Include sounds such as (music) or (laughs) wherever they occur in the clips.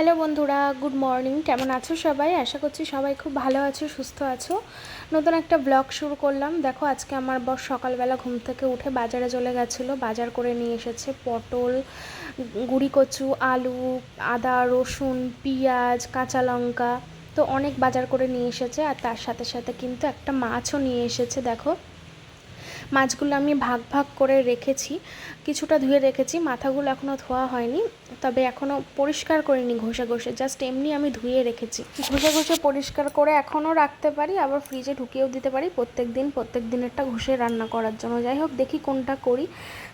Hello বন্ধুরা, good morning. কেমন আছো সবাই? আশা করছি সবাই খুব ভালো আছো, সুস্থ আছো। নতুন একটা ব্লগ শুরু করলাম। দেখো, আজকে আমার বস সকালবেলা ঘুম থেকে উঠে বাজারে চলে গেছিল। বাজার করে নিয়ে এসেছে পটল, গুড়ি কচু, আলু, আদা, রসুন, পেঁয়াজ, কাঁচা লঙ্কা। তো অনেক বাজার করে নিয়ে এসেছে আর তার সাথে সাথে কিন্তু একটা মাছও নিয়ে এসেছে, দেখো। মাছগুলো আমি ভাগ ভাগ করে রেখেছি। কিছুটা ধুয়ে রেখেছি, মাথাগুলো এখনও ধোয়া হয়নি, তবে এখনও পরিষ্কার করিনি ঘষে ঘষে জাস্ট এমনি আমি ধুয়ে রেখেছি। ঘষে ঘষে পরিষ্কার করে এখনও রাখতে পারি, আবার ফ্রিজে ঢুকিয়েও দিতে পারি প্রত্যেক দিন প্রত্যেক দিনেরটা ঘষে রান্না করার জন্য। যাই হোক, দেখি কোনটা করি।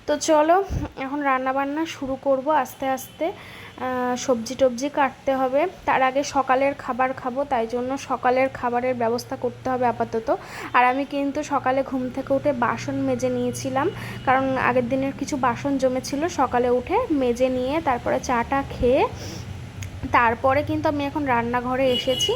তো চলো, এখন রান্না বান্না শুরু করব। আস্তে আস্তে সবজি টবজি কাটতে হবে। তার আগে সকালের খাবার খাব, তাই জন্য সকালের খাবারের ব্যবস্থা করতে হবে আপাতত। আর আমি কিন্তু সকালে ঘুম থেকে উঠে বাসন মেজে নিয়েছিলাম, কারণ আগের দিনের কিছু বাসন জমেছিল, সকালে উঠে মেজে নিয়ে তারপরে চাটা খেয়ে তারপরে কিন্তু আমি এখন রান্নাঘরে এসেছি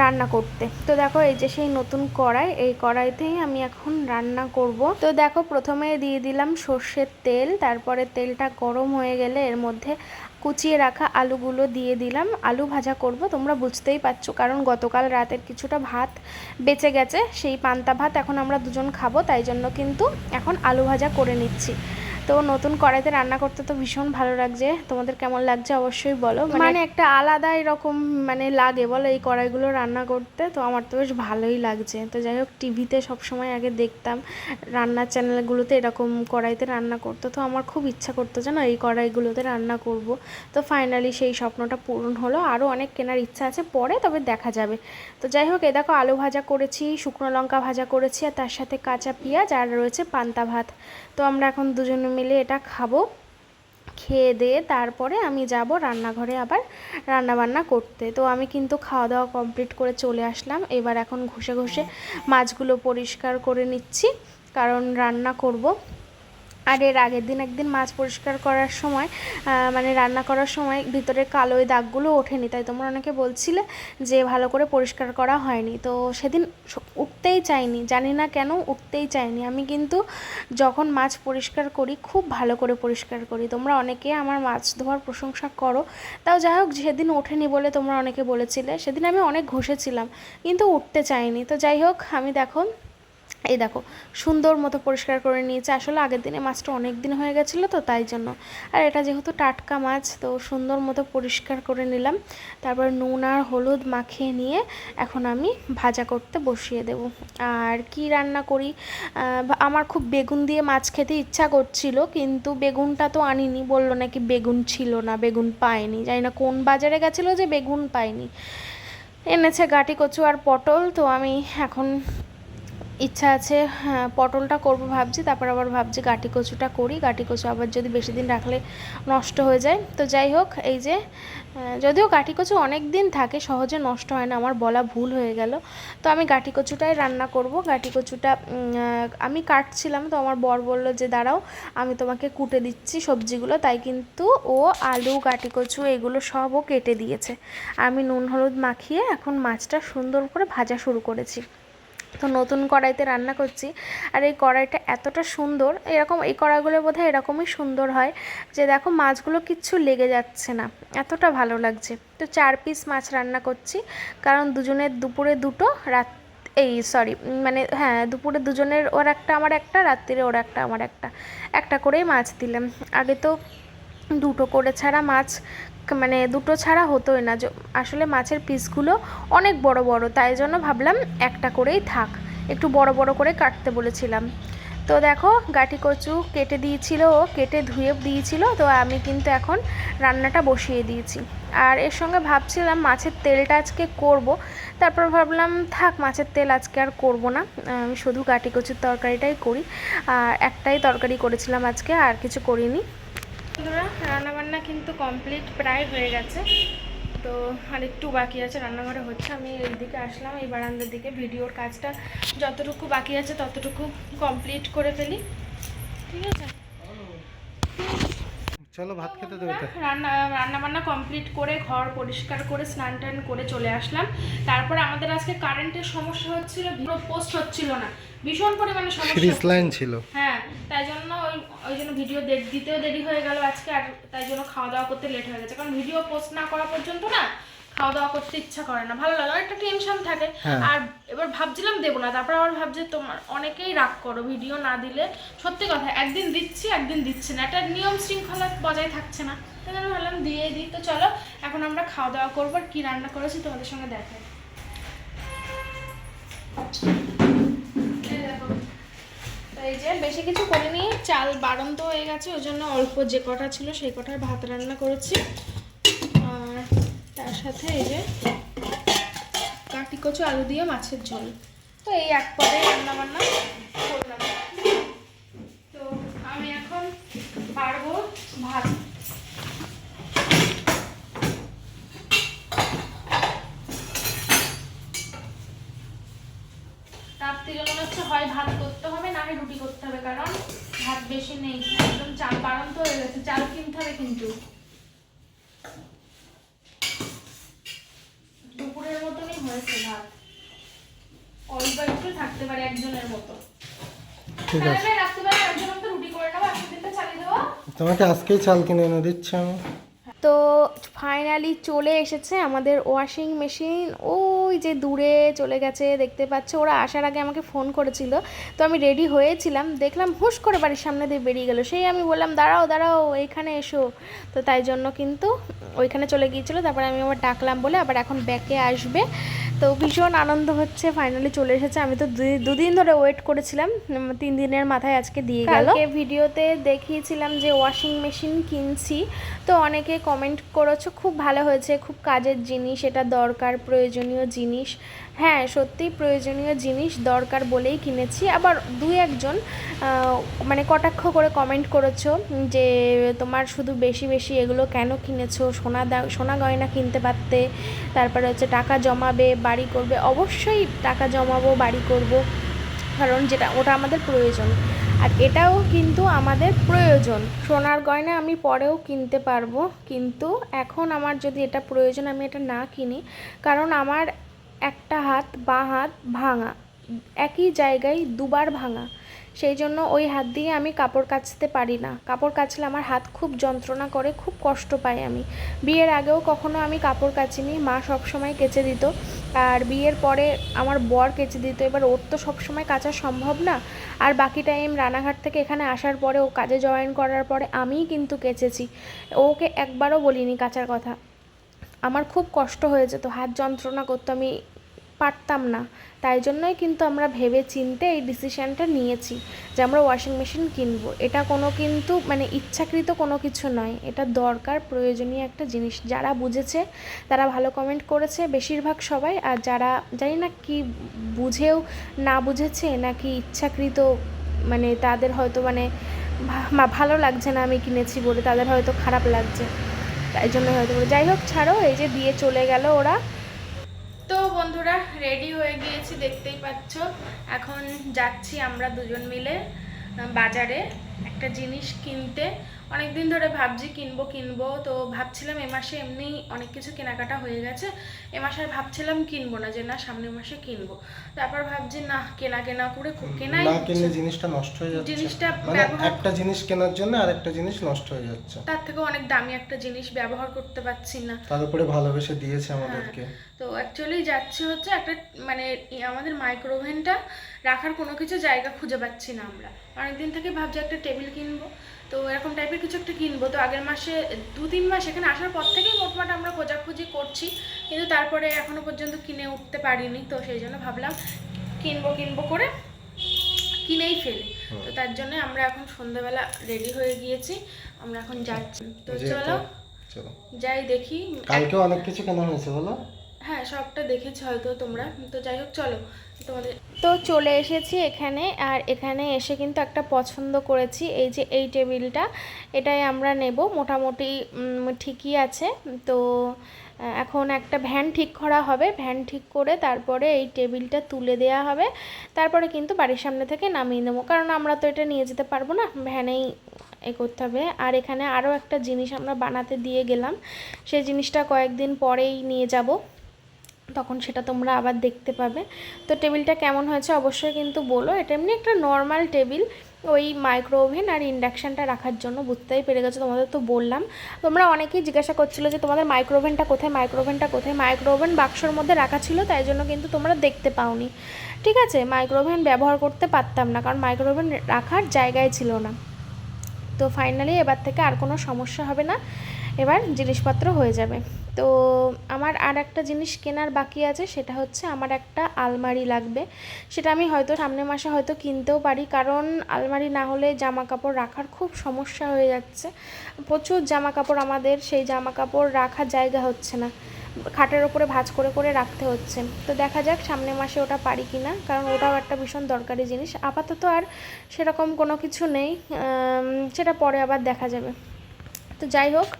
রান্না করতে। তো দেখো এই যে সেই নতুন কড়াই, এই কড়াইতেই আমি এখন রান্না করব। তো দেখো প্রথমে দিয়ে দিলাম সর্ষের তেল, তারপরে তেলটা গরম হয়ে গেলে এর মধ্যে কুচিয়ে রাখা আলুগুলো দিয়ে দিলাম। আলু ভাজা করব, তোমরা বুঝতেই পারছ, কারণ গতকাল রাতের কিছুটা ভাত বেঁচে গেছে, সেই পান্তা ভাত এখন আমরা দুজন খাব, তাই জন্য কিন্তু এখন আলু ভাজা করে নিচ্ছি। তো নতুন কড়াইতে রান্না করতে তো ভীষণ ভালো লাগছে। তোমাদের কেমন লাগছে অবশ্যই বলো। মানে একটা আলাদা এরকম মানে লাগে বলো এই কড়াইগুলো রান্না করতে তো আমার তো বেশ ভালোই লাগছে। তো যাই হোক টিভিতে সবসময় আগে দেখতাম রান্নার চ্যানেলগুলোতে এরকম কড়াইতে রান্না করতো। তো আমার খুব ইচ্ছা করতো জানো এই কড়াইগুলোতে রান্না করব। তো ফাইনালি সেই স্বপ্নটা পূরণ হলো। আরও অনেক কেনার ইচ্ছা আছে পরে তবে দেখা যাবে। তো যাই হোক এ দেখো আলু ভাজা করেছি শুকনো লঙ্কা ভাজা করেছি আর তার সাথে কাঁচা পেঁয়াজ আর রয়েছে পান্তা ভাত। তো আমরা এখন দুজনে মিলে এটা খাব। খেয়ে দিয়ে তারপরে আমি যাব রান্নাঘরে আবার রান্না বান্না করতে। তো আমি কিন্তু খাওয়া দাওয়া কমপ্লিট করে চলে আসলাম। এবার এখন ঘষে ঘষে মাছগুলো পরিষ্কার করে নিচ্ছি। কারণ রান্না করব। আর এর আগের দিন একদিন মাছ পরিষ্কার করার সময় মানে রান্না করার সময় ভিতরে কালো দাগগুলো ওঠেনি, তাই তোমরা অনেকে বলছিলে যে ভালো করে পরিষ্কার করা হয়নি। তো সেদিন উঠতেই চাইনি, জানি না কেন উঠতেই চাইনি। আমি কিন্তু যখন মাছ পরিষ্কার করি, খুব ভালো করে পরিষ্কার করি। তোমরা অনেকে আমার মাছ ধোয়ার প্রশংসা করো, তাও যাই হোক সেদিন ওঠেনি বলে তোমরা অনেকে বলেছিলে। সেদিন আমি অনেক ঘষেছিলাম, কিন্তু উঠতে চাইনি। তো যাই হোক, আমি দেখো এই দেখো, সুন্দর মতো পরিষ্কার করে নিয়েছে। আসলে আগের দিনে মাছটা অনেক দিন হয়ে গেছিল তো, তাই জন্য। আর এটা যেহেতু টাটকা মাছ, তো সুন্দর মতো পরিষ্কার করে নিলাম। তারপর নুন আর হলুদ মাখিয়ে নিয়ে এখন আমি ভাজা করতে বসিয়ে দেব। আর কি রান্না করি? আমার খুব বেগুন দিয়ে মাছ খেতে ইচ্ছা করছিল, কিন্তু বেগুনটা তো আনিনি, বলল নাকি বেগুন ছিল না, বেগুন পায়নি জানি না কোন বাজারে গেছিল যে বেগুন পায়নি এনেছে গাটি কচু আর পটল, তো আমি এখন ইচ্ছা আছে হ্যাঁ, পটলটা করব ভাবছি তারপর আবার ভাবছি গাটি কচুটা করি গাটি কচু আবার যদি বেশি দিন রাখলে নষ্ট হয়ে যায়। তো যাই হোক এই যে যদিও গাটি কচু অনেক দিন থাকে সহজে নষ্ট হয় না আমার বলা ভুল হয়ে গেল। তো আমি গাটি কচুটাই রান্না করব। গাটি কচুটা আমি কাটছিলাম তো আমার বর বলল যে দাঁড়াও আমি তোমাকে কুটে দিচ্ছি সবজিগুলো। তাই কিন্তু ও আলু গাটি কচু এগুলো সবও কেটে দিয়েছে। আমি নুন হলুদ মাখিয়ে এখন মাছটা সুন্দর করে ভাজা শুরু করেছি। তো নতুন কড়াইতে রান্না করছি। আর এই কড়াইটা এতটা সুন্দর, এরকম এই কড়াইগুলো বোধহয় এরকমই সুন্দর হয় যে দেখো মাছগুলো কিচ্ছু লেগে যাচ্ছে না, এতটা ভালো লাগছে। তো চার পিস মাছ রান্না করছি, কারণ দুজনের দুপুরে দুটো, রাত এই সরি মানে হ্যাঁ দুপুরে দুজনের ওর একটা আমার একটা, রাত্রিরে ওর একটা আমার একটা। একটা করেই মাছ দিলাম। আগে তো দুটো করে ছাড়া মাছ মানে দুটো ছাড়া হতোই না। আসলে মাছের পিসগুলো অনেক বড় বড়, তাই জন্য ভাবলাম একটা করেই থাক। একটু বড় বড় করে কাটতে বলেছিলাম। তো দেখো, গাটি কচু কেটে দিয়েছিল ও, কেটে ধুয়ে দিয়েছিল। তো আমি কিন্তু এখন রান্নাটা বসিয়ে দিয়েছি। আর এর সঙ্গে ভাবছিলাম মাছের তেলটা আজকে করব। তারপর ভাবলাম, থাক, মাছের তেল আজকে আর করব না। আমি শুধু গাটি কচুর তরকারিটাই করি। আর একটাই তরকারি করেছিলাম আজকে, আর কিছু করিনি। বন্ধুরা, রান্নাবান্না কিন্তু কমপ্লিট প্রায় হয়ে গেছে। তো আর একটু বাকি আছে, রান্নাঘরে হচ্ছে। আমি এই দিকে আসলাম, এই বারান্দার দিকে। ভিডিওর কাজটা যতটুকু বাকি আছে, ততটুকু কমপ্লিট করে ফেলি। ঠিক আছে? চলো ভাত খেতে দেবে রান্না রান্না বান্না কমপ্লিট করে ঘর পরিষ্কার করে স্নান টান করে চলে আসলাম। তারপর আমাদের আজকে কারেন্টের সমস্যা হচ্ছিল পোস্ট হচ্ছিল না। ভীষণ পরিমাণে সমস্যা লাইন ছিল। হ্যাঁ তাই জন্য ওই ওই জন্য ভিডিও দিতেও দেরি হয়ে গেল আজকে আর তাই জন্য খাওয়া দাওয়া করতে লেট হয়ে গেছে। কারণ ভিডিও পোস্ট না করা পর্যন্ত না খাওয়া দাওয়া করতে ইচ্ছা করে না ভালো লাগে একটা টেনশন থাকে। হ্যাঁ। আর এবার ভাবছিলাম দেবো না তারপর আবার ভাবছি তোমার অনেকেই রাগ করো ভিডিও না দিলে সত্যি কথা একদিন দিচ্ছি একদিন দিচ্ছি না একটা নিয়ম শৃঙ্খলা বজায় থাকছে না। তাই জন্য ভাবলাম দিয়ে দিই তো চলো এখন আমরা খাওয়া দাওয়া করব আর কি রান্না করেছি তোমাদের সঙ্গে দেখাই। এই যে বেশি কিছু করিনি চাল বাড়ন্ত হয়ে গেছে ওই জন্য অল্প যে কটা ছিল সেই কটার ভাত রান্না করেছি। সাথে এই যে কাটি কচু, আলু দিয়ে মাছের ঝোল। তো এই এক রান্না বান্না করলাম তো আমি এখন পারব ভাত রাত্রিরে মনে হচ্ছে হয় ভাত করতে হবে না হয় রুটি করতে হবে কারণ ভাত বেশি নেই একদম চাল বাড়ন্ত হয়ে গেছে চাল কিনতে হবে কিন্তু দুপুরের মতনই হয়েছে ভাত অল্প একটু থাকতে পারে একজনের মতো ঠিক আছে তাহলে রাত্রিবেলা একজনের মতো রুটি করে নেব আজকের দিনটা চালিয়ে আছে তোমাকে আজকেই চাল কিনে এনে দিচ্ছি আমি। ফাইনালি চলে এসেছে আমাদের ওয়াশিং মেশিন। ওই যে দূরে চলে গেছে, দেখতে পাচ্ছে, ওরা আসার আগে আমাকে ফোন করেছিল। তো আমি রেডি হয়েছিলাম, দেখলাম হুশ করে বাড়ির সামনে দিয়ে বেরিয়ে গেল। সেই আমি বললাম, দাঁড়াও দাঁড়াও এইখানে এসো। তো তাই জন্য কিন্তু ওইখানে চলে গিয়েছিল। তারপরে আমি আবার ডাকলাম বলে আবার এখন ব্যাকে আসবে। তো ভীষণ আনন্দ হচ্ছে, ফাইনালি চলে এসেছে। আমি তো দুদিন ধরে ওয়েট করেছিলাম তিন দিনের মাথায় আজকে দিয়ে গেল। ভিডিওতে দেখিয়েছিলাম যে ওয়াশিং মেশিন কিনছি। তো অনেকে কমেন্ট করেছ, খুব ভালো হয়েছে, খুব কাজের জিনিস, এটা দরকার, প্রয়োজনীয় জিনিস। হ্যাঁ সত্যি প্রয়োজনীয় জিনিস, দরকার বলেই কিনেছি। আবার দুই একজন মানে কটাক্ষ করে কমেন্ট করেছ যে, তোমার শুধু বেশি বেশি এগুলো কেন কিনেছো? সোনা দা সোনা গয়না কিনতে পারতে, তারপরে হচ্ছে টাকা জমাবে, বাড়ি করবে। অবশ্যই টাকা জমাবো, বাড়ি করব, কারণ যেটা, ওটা আমাদের প্রয়োজন। আর এটাও কিন্তু আমাদের প্রয়োজন। সোনার গয়না আমি পরেও কিনতে পারব, কিন্তু এখন আমার যদি এটা প্রয়োজন, আমি এটা না কিনি, কারণ আমার একটা হাত, বা হাত ভাঙা, একই জায়গায় দুবার ভাঙা। সেই জন্য ওই হাত দিয়ে আমি কাপড় কাচতে পারি না। কাপড় কাচলে আমার হাত খুব যন্ত্রণা করে, খুব কষ্ট পাই আমি। বিয়ের আগেও কখনো আমি কাপড় কাচিনি, মা সবসময় কেচে দিত। আর বিয়ের পরে আমার বর কেচে দিত। এবার ওর তো সবসময় কাচা সম্ভব না। আর বাকি টাইম রানাঘাট থেকে এখানে আসার পরে ও কাজে জয়েন করার পরে আমিই কিন্তু কেচেছি। ওকে একবারও বলিনি কাচার কথা। আমার খুব কষ্ট হয়ে যেত হাত যন্ত্রণা করতো আমি পারতাম না। তাই জন্যই কিন্তু আমরা ভেবে চিনতে এই ডিসিশানটা নিয়েছি যে আমরা ওয়াশিং মেশিন কিনবো। এটা কোনো কিন্তু মানে ইচ্ছাকৃত কোনো কিছু নয়। এটা দরকার, প্রয়োজনীয় একটা জিনিস। যারা বুঝেছে, তারা ভালো কমেন্ট করেছে, বেশিরভাগ সবাই। আর যারা জানি না কি বুঝেও না বুঝেছে, নাকি ইচ্ছাকৃত মানে তাদের হয়তো মানে ভালো লাগছে না আমি কিনেছি বলে তাদের হয়তো খারাপ লাগছে। তাই জন্য হয়তো যাই হোক, ছাড়ো, এই যে দিয়ে চলে গেল ওরা। তো বন্ধুরা রেডি হয়ে গিয়েছি দেখতেই পাচ্ছ। এখন যাচ্ছি আমরা দুজন মিলে বাজারে। একটা জিনিস কিনতে। অনেক দিন ধরে ভাবছি কিনবো কিনবো। তো ভাবছিলাম এ মাসে এমনি অনেক কিছু কেনাকাটা হয়ে গেছে। এ মাসে আর ভাবছিলাম কিনবো না যে না সামনের মাসে কিনবো। তারপর ভাবছি না কেনা কেনা করে কেনাই না। কিনলে জিনিসটা নষ্ট হয়ে যাচ্ছে। জিনিসটা মানে একটা জিনিস কেনার জন্য আরেকটা জিনিস নষ্ট হয়ে যাচ্ছে। তার থেকে অনেক দামি একটা জিনিস ব্যবহার করতে পারছি না। তার উপরে ভালোবেসে দিয়েছে আমাদেরকে। তো অ্যাকচুয়ালি যাচ্ছে হচ্ছে একটা মানে আমাদের মাইক্রোওভেনটা রাখার কোনো কিছু জায়গা খুঁজে পাচ্ছি না আমরা। অনেকদিন থেকে ভাবছি একটা টেবিল কিনবো। তো এরকম টাইপের কিছু একটা কিনবো। তো আগের মাসে দু তিন মাস এখানে আসার পর থেকেই মোটমাট আমরা খোঁজাখুঁজি করছি। কিন্তু তারপরে এখনও পর্যন্ত কিনে উঠতে পারিনি। তো সেই জন্য ভাবলাম কিনবো কিনবো করে কিনেই ফেলি। তো তার জন্য আমরা এখন সন্ধ্যাবেলা রেডি হয়ে গিয়েছি। আমরা এখন যাচ্ছি। তো চলো। যাই দেখি। কালকেও অনেক কিছু কেনা হয়েছে বলো? হ্যাঁ সবটা দেখেছ হয়তো তোমরা। তো যাই হোক চলো তোমাদের তো চলে এসেছি এখানে, আর এখানে এসে কিন্তু একটা পছন্দ করেছি, এই যে এই টেবিলটা। এটাই আমরা নেব, মোটামুটি ঠিকই আছে। তো এখন একটা ভ্যান ঠিক করা হবে, ভ্যান ঠিক করে তারপরে এই টেবিলটা তুলে দেওয়া হবে। তারপরে কিন্তু বাড়ির সামনে থেকে নামিয়ে নেব, কারণ আমরা তো এটা নিয়ে যেতে পারব না, ভ্যানেই এ করতে হবে। আর এখানে আরও একটা জিনিস আমরা বানাতে দিয়ে গেলাম, সেই জিনিসটা কয়েকদিন পরেই নিয়ে যাব। তখন সেটা তোমরা আবার দেখতে পাবে। তো টেবিলটা কেমন হয়েছে অবশ্যই কিন্তু বলো। এটা এমনি একটা নর্মাল টেবিল ওই মাইক্রো ওভেন আর ইন্ডাকশানটা রাখার জন্য বুঝতেই পেরে গেছো, তোমাদের তো বললাম। তোমরা অনেকেই জিজ্ঞাসা করছিল যে তোমাদের মাইক্রো ওভেনটা কোথায় মাইক্রো ওভেনটা কোথায়? মাইক্রো ওভেন বাক্সর মধ্যে রাখা ছিল, তাই জন্য কিন্তু তোমরা দেখতে পাওনি। ঠিক আছে? মাইক্রো ওভেন ব্যবহার করতে পারতাম না, কারণ মাইক্রো ওভেন রাখার জায়গায় ছিল না। তো ফাইনালি এবার থেকে আর কোনো সমস্যা হবে না। এবার জিনিসপত্র হয়ে যাবে। তো আমার আর একটা জিনিস কেনার বাকি আছে, সেটা হচ্ছে আমার একটা আলমারি লাগবে। সেটা আমি হয়তো সামনের মাসে হয়তো কিনতেও পারি, কারণ আলমারি না হলে জামা কাপড় রাখার খুব সমস্যা হয়ে যাচ্ছে। প্রচুর জামা কাপড় আমাদের, সেই জামা কাপড় রাখার জায়গা হচ্ছে না। খাটের ওপরে ভাঁজ করে করে রাখতে হচ্ছে। তো দেখা যাক সামনে মাসে ওটা পারি কি না কারণ ওটাও একটা ভীষণ দরকারি জিনিস। আপাতত আর সেরকম কোনো কিছু নেই সেটা পরে আবার দেখা যাবে। তো যাই হোক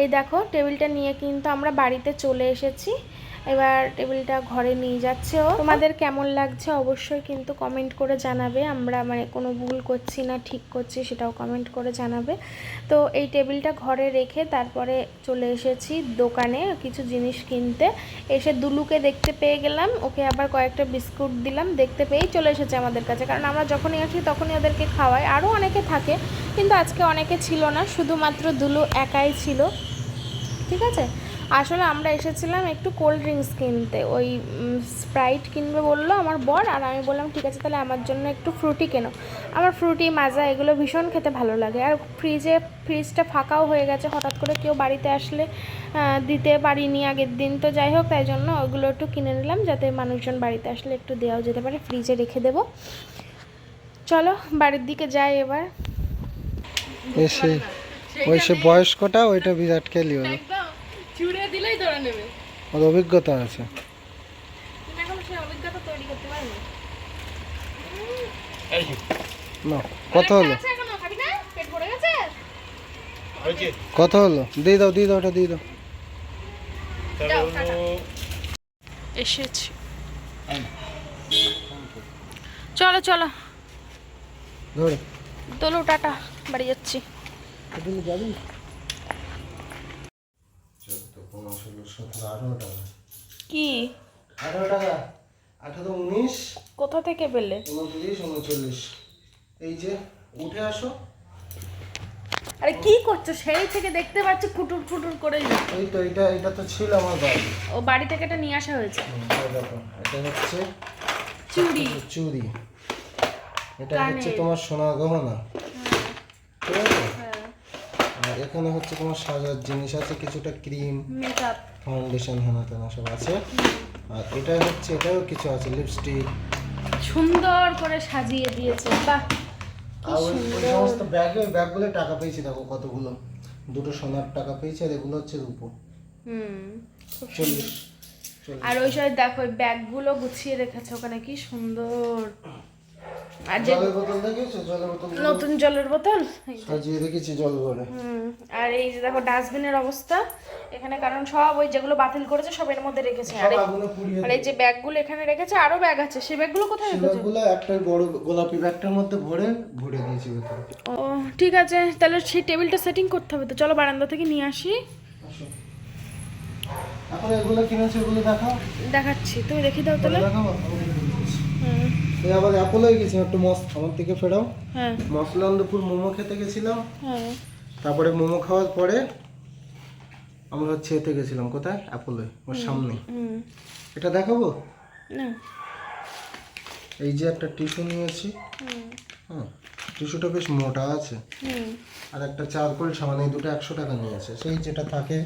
এই দেখো টেবিলটা নিয়ে কিন্তু আমরা বাড়িতে চলে এসেছি। এবার টেবিলটা ঘরে নিয়ে যাচ্ছে ও। তোমাদের কেমন লাগছে অবশ্যই কিন্তু কমেন্ট করে জানাবে। আমরা মানে কোনো ভুল করছি না, ঠিক করছি সেটাও কমেন্ট করে জানাবে। তো এই টেবিলটা ঘরে রেখে তারপরে চলে এসেছি দোকানে কিছু জিনিস কিনতে। এসে দুলুকে দেখতে পেয়ে গেলাম। ওকে আবার কয়েকটা বিস্কুট দিলাম। দেখতে পেয়েই চলে এসেছে আমাদের কাছে। কারণ আমরা যখনই আসি তখনই ওদেরকে খাওয়াই। আরও অনেকে থাকে, কিন্তু আজকে অনেকে ছিল না। শুধুমাত্র দুলু একাই ছিল। ঠিক আছে? আসলে আমরা এসেছিলাম একটু কোল্ড ড্রিঙ্কস কিনতে। ওই স্প্রাইট কিনবে বলল আমার বর, আর আমি বললাম, ঠিক আছে, তাহলে আমার জন্য একটু ফ্রুটি কেনো। আমার ফ্রুটি মাজা, এগুলো ভীষণ খেতে ভালো লাগে। আর ফ্রিজে ফ্রিজটা ফাঁকাও হয়ে গেছে, হঠাৎ করে কেউ বাড়িতে আসলে দিতে পারিনি আগের দিন। তো যাই হোক, তাই জন্য ওগুলো একটু কিনে নিলাম, যাতে মানুষজন বাড়িতে আসলে একটু দেওয়াও যেতে পারে। ফ্রিজে রেখে দেবো। চলো, বাড়ির দিকে যাই এবার। এসে, ওই সে বয়স্কটা, ওইটা বিরাট খেলি ওর চুড়ে দিলেই ধরে নেবে। ওর অভিজ্ঞতা আছে। এখন সেই অভিজ্ঞতা তৈরি করতে পারবে না কত হলো। আছে এখনও খাবি না? পেট ভরে গেছে? কত হলো। দিয়ে দাও দিয়ে দাও ওটা দিয়ে দাও। এসেছি। চলো চলো। ধরে। তোলো টাটা বাড়ি যাচ্ছি। যাবি? চোদ্দ ষোলো সতেরো আঠারো টাকা। কি? আঠারো টাকা? আঠারো উনিশ। কোথা থেকে পেলে? উনত্রিশ উনচল্লিশ। এই যে উঠে আসো। আরে কি করছ? সেই থেকে দেখতে পাচ্ছি ফুটুর ফুটুর করে এই তো এটা এটা তো ছিল আমার বাড়ি। ও বাড়ি থেকে এটা নিয়ে আসা হয়েছে? এটা হচ্ছে চুড়ি। চুড়ি। এটা হচ্ছে তোমার সোনার গহনা। ঠিক আছে? আর এখানে হচ্ছে তোমার সাজার জিনিস আছে কিছুটা ক্রিম মেকআপ। ফাউন্ডেশন হেনা তেনা সব আছে। আর এটা হচ্ছে এটাও কিছু আছে লিপস্টিক। সুন্দর করে সাজিয়ে দিয়েছে বাহ আর ওই সমস্ত ব্যাগে ওই ব্যাগগুলো টাকা পেয়েছি দেখো কতগুলো। দুটো সোনার টাকা পেয়েছি আর এগুলো হচ্ছে রূপো। হুম চল্লিশ আর ওই সময় দেখো ব্যাগগুলো গুছিয়ে রেখেছে ওখানে কি সুন্দর। আর যে নতুন জলের বোতল? সাজিয়ে রেখেছি জল ভরে। আর এই যে দেখো ডাস্টবিনের অবস্থা। এখানে কারণ সব ওই যেগুলো বাতিল করেছে সব এর মধ্যে রেখেছে। আর এই- আর এই যে ব্যাগগুলো এখানে রেখেছে আরও ব্যাগ আছে। সেই ব্যাগগুলো কোথায় রেখেছে? সিগারগুলো একটা বড় গোলাপি ব্যাগটার মধ্যে ভরে ভরে দিয়েছি ও ঠিক আছে। তাহলে সেই টেবিলটা সেটিং করতে হবে তো। চলো বারান্দা থেকে নিয়ে আসি। এখন এগুলো কিনেছো এগুলো দেখাও। দেখাচ্ছি। তুমি দেখি দাও তাহলে দেখাবো। এই আবার অ্যাপোলোয় গেছি একটু মস আমার থেকে ফেরাও। হ্যাঁ। মসলান্দপুর মোমো খেতে গেছিলাম। হ্যাঁ। তারপরে মোমো খাওয়ার পরে আমরা হচ্ছে এতে গেছিলাম কোথায়? অ্যাপোলোয় ওর সামনে। এটা দেখাবো? না। এই যে একটা টিস্যু নিয়েছি। হ্যাঁ টিস্যুটা বেশ মোটা আছে। আর একটা চারকোল সামান এই দুটো একশো টাকা নিয়েছে। সেই যেটা থাকে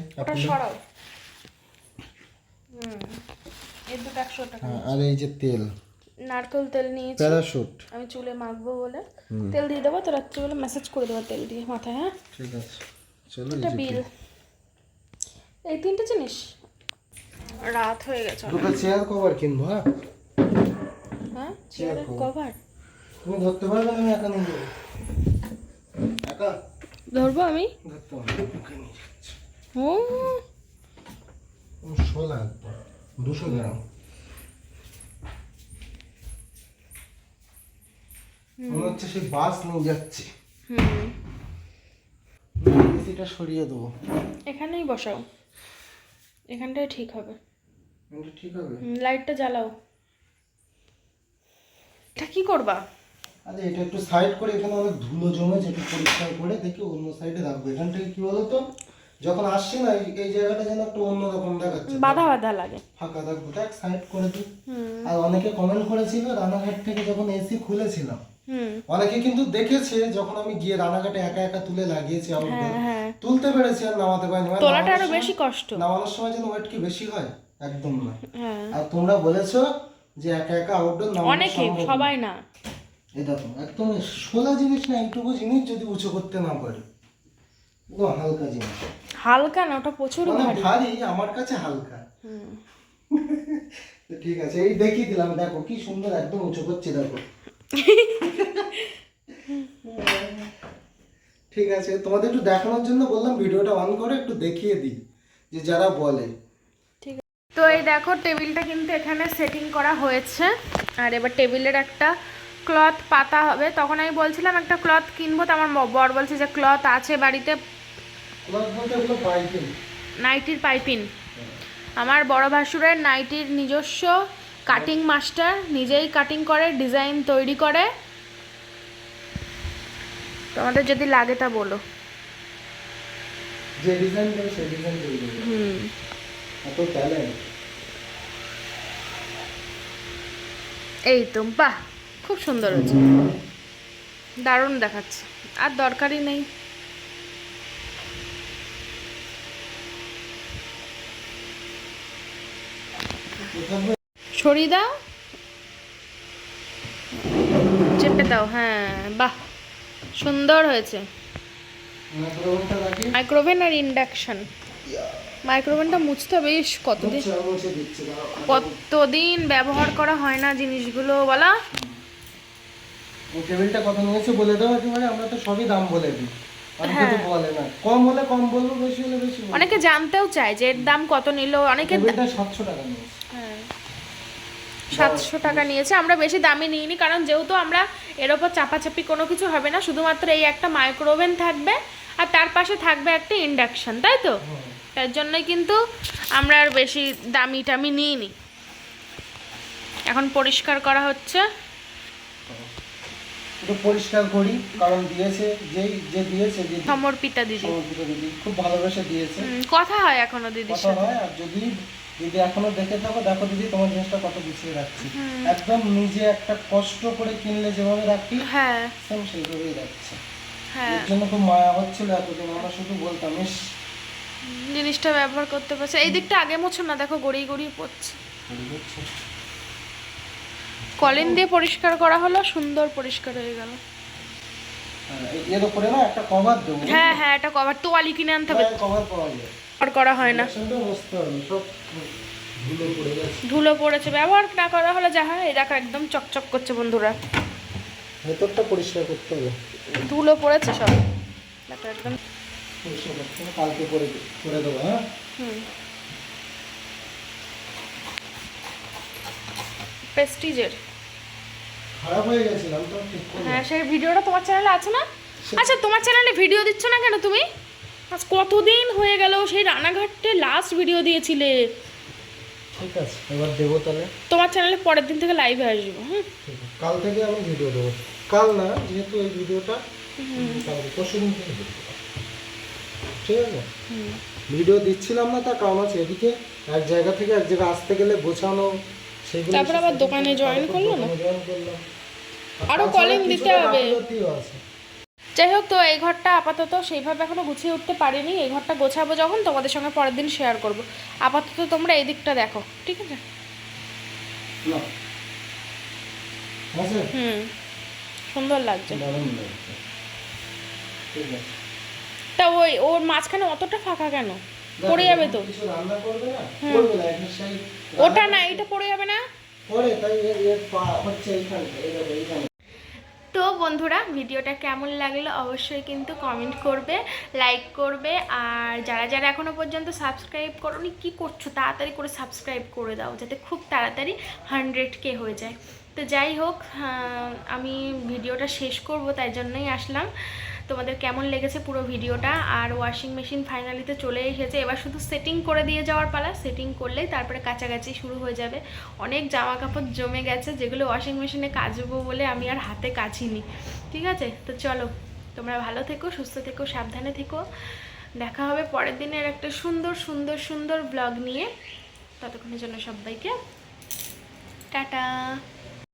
হ্যাঁ, আর এই যে তেল। নারকেল তেল নিয়েছি। প্যারাশুট। আমি চুলে মাখবো বলে। তেল দিয়ে দেবো তো রাত্রিবেলা মেসেজ করে দেবো তেল দিয়ে মাথায় হ্যাঁ? ঠিক আছে। চলো এটা বিল এই তিনটে জিনিস? রাত হয়ে গেছে দুটো চেয়ার কভার কিনবো হ্যাঁ? হ্যাঁ? Cover। কভার তুমি ধরতে পারবে আমি একা নিয়ে যাব? একা? ধরবো আমি? ধরতে পারবে ও। ও শোলা দুশো গ্রাম। মনে হচ্ছে সেই বাস নিয়ে যাচ্ছে। এসিটা সরিয়ে দেবো। এখানেই বসাও। এখানটায় ঠিক হবে। ঠিক হবে? লাইটটা জ্বালাও। এটা কি করবা? আরে এটা একটু সাইড করে এখানে অনেক ধুলো জমেছে একটু পরিষ্কার করে দেখি অন্য সাইডে রাখব এখান থেকে কি বলতো? যখন আসছে না এই জায়গাটা যেন একটু অন্যরকম দেখাচ্ছে। বাধা বাধা লাগে। ফাঁকা থাকব। দেখ সাইড করে দিই। আর অনেকে কমেন্ট করেছিল রানাঘাট থেকে যখন এসি খুলেছিলাম অনেকে কিন্তু দেখেছে যখন আমি গিয়ে রানাঘাটে একা একা তুলে লাগিয়েছি আউটডোর হ্যাঁ হ্যাঁ। তুলতে পেরেছি আর নামাতে পারিনি। মানে তোলাটা আরও বেশি কষ্ট। নামানোর সময় যেন ওয়েট কি বেশি হয়? একদম না। হ্যাঁ। আর তোমরা বলেছ যে একা একা আউটডোর নামানো অনেকে সবাই না। এই দেখো একদম সোলা জিনিস না এইটুকু জিনিস যদি উঁচু করতে না পারি। ও হালকা জিনিস। হালকা না ওটা প্রচুর মানে ভারী। ভারী আমার কাছে হালকা। (laughs) ঠিক আছে এই দেখিয়ে দিলাম। দেখো কি সুন্দর একদম উঁচু করছে দেখো। ঠিক আছে তোমাদের একটু দেখানোর জন্য বললাম ভিডিওটা অন করে একটু দেখিয়ে দিই যে যারা বলে। তো এই দেখো টেবিলটা কিন্তু এখানে সেটিং করা হয়েছে। আর এবার টেবিলের একটা ক্লথ পাতা হবে। তখন আমি বলছিলাম একটা ক্লথ কিনবো তো আমার বর বলছে যে ক্লথ আছে বাড়িতে? নাইটির পাইপিন আমার বড় ভাসুরের নাইটির নিজস্ব কাটিং মাস্টার নিজেই কাটিং করে ডিজাইন তৈরি করে। তোমাদের যদি লাগে তা বলো। যে ডিজাইন দেবে সেই ডিজাইন তৈরি করবে হুম। এত ট্যালেন্ট এই তো বাহ খুব সুন্দর হয়েছে। দারুণ দেখাচ্ছে আর দরকারই নেই। সরিয়ে দাও। চেপে দাও হ্যাঁ বাহ সুন্দর হয়েছে। মাইক্রোওভেন আর ইন্ডাকশন মাইক্রোওভেনটা মুছতে হবে ইস কতদিন কতদিন ব্যবহার করা হয় না জিনিসগুলো বলা। টেবিলটা কত নিয়েছে বলে দাও একেবারে আমরা তো সবই দাম বলে দিই। হ্যাঁ। কিন্তু বলে না। কম হলে কম বলব বেশি হলে বেশি অনেকে জানতেও চায় যে এর দাম কত নিল অনেকে সাতশো টাকা নিয়েছে। সাতশো টাকা নিয়েছে। আমরা বেশি দামি নিইনি কারণ যেহেতু আমরা এর ওপর চাপাচাপি কোনো কিছু হবে না শুধুমাত্র এই একটা মাইক্রোওভেন থাকবে আর তার পাশে থাকবে একটা ইন্ডাকশন তাই তো? তার জন্যই কিন্তু আমরা আর বেশি দামি টামি নিইনি। এখন পরিষ্কার করা হচ্ছে। পরিষ্কার করি কারণ দিয়েছে যেই যে দিয়েছে দিদি সমর্পিতা দিদি। সমর্পিত দিদি খুব ভালোবেসে দিয়েছে। কথা হয় এখনও দিদির কথা সাথে। হয় আর যদি যদি এখনও দেখে থাকো দেখো দিদি তোমার জিনিসটা কত গুছিয়ে রাখছি। একদম নিজে একটা কষ্ট করে কিনলে যেভাবে রাখি হ্যাঁ। সেম সেইভাবেই রাখছি। হ্যাঁ। এর জন্য খুব মায়া হচ্ছিল এতদিন আমরা শুধু বলতাম ইস। জিনিসটা ব্যবহার করতে পারছে। এই দিকটা আগে মোছো না দেখো গড়িয়ে গড়িয়ে পড়ছে। কলিন দিয়ে পরিষ্কার করা হলো সুন্দর পরিষ্কার হয়ে গেল। হ্যাঁ, এর উপরে না একটা কভার দেবো। হ্যাঁ হ্যাঁ এটা কভার তোয়ালি কিনে আনতে হবে। কভার পাওয়া যায়। আর করা হয় না। ধুলো পড়েছে ব্যবহার না করা হলে যা হয় এই দেখো একদম চকচক করছে বন্ধুরা। ভেতরটা পরিষ্কার করতে হবে। ধুলো পড়েছে সব। দেখো একদম। পরিষ্কার করতে হবে কালকে করে করে দেবো হ্যাঁ? হুম। প্রেস্টিজের। খারাপ হয়ে গেছিলাম তো ঠিক হ্যাঁ সেই ভিডিওটা তোমার চ্যানেলে আছে না? আচ্ছা তোমার চ্যানেলে ভিডিও দিচ্ছ না কেন তুমি? আজ কতদিন হয়ে গেল সেই রানাঘাটে লাস্ট ভিডিও দিয়েছিলে? ঠিক আছে এবার দেবো তাহলে। তোমার চ্যানেলে পরের দিন থেকে লাইভে আসব আছে কাল থেকে আমি ভিডিও দেবো। কাল না যেহেতু এই ভিডিওটা কালকে পরশু দিন থেকে দেবো। ঠিক আছে? ভিডিও দিচ্ছিলাম না তার কারণ আছে এদিকে এক জায়গা থেকে এক জায়গায় আসতে গেলে গোছানো সেগুলো তারপর আবার দোকানে join করল না? জয়েন করলাম। আরও কিছু দিতে হবে। আছে। যাই হোক তো এই ঘরটা আপাতত সেইভাবে এখনও গুছিয়ে উঠতে পারিনি। এই ঘরটা গোছাবো যখন তোমাদের সঙ্গে পরের দিন শেয়ার করব। আপাতত তোমরা এই দিকটা দেখো ঠিক আছে? হুম। সুন্দর লাগছে। তা ওই ওর মাঝখানে অতটা ফাঁকা কেন? পড়ে যাবে তো। ওটা না এটা পড়ে যাবে না? পরে তাই এর পা হচ্ছে এইখানে এইখানে। তো বন্ধুরা, ভিডিওটা কেমন লাগল অবশ্যই কিন্তু কমেন্ট করবে লাইক করবে, আর যারা যারা এখনও পর্যন্ত সাবস্ক্রাইব করোনি, কি করছ? তাড়াতাড়ি করে সাবস্ক্রাইব করে দাও, যাতে খুব তাড়াতাড়ি হান্ড্রেড কে হয়ে যায়। তো যাই হোক আমি ভিডিওটা শেষ করব, তাই জন্যই আসলাম। তোমাদের কেমন লেগেছে পুরো ভিডিওটা? আর ওয়াশিং মেশিন ফাইনালিতে চলে এসেছে। এবার শুধু সেটিং করে দিয়ে যাওয়ার পালা। সেটিং করলেই তারপরে কাছাকাছি শুরু হয়ে যাবে। অনেক জামা কাপড় জমে গেছে, যেগুলো ওয়াশিং মেশিনে কাচবো বলে আমি আর হাতে কাচিনি। ঠিক আছে? তো চলো, তোমরা ভালো থেকো, সুস্থ থেকো, সাবধানে থেকো। দেখা হবে পরের দিনের একটা সুন্দর সুন্দর সুন্দর ব্লগ নিয়ে। ততক্ষণের জন্য সবাইকে টাটা।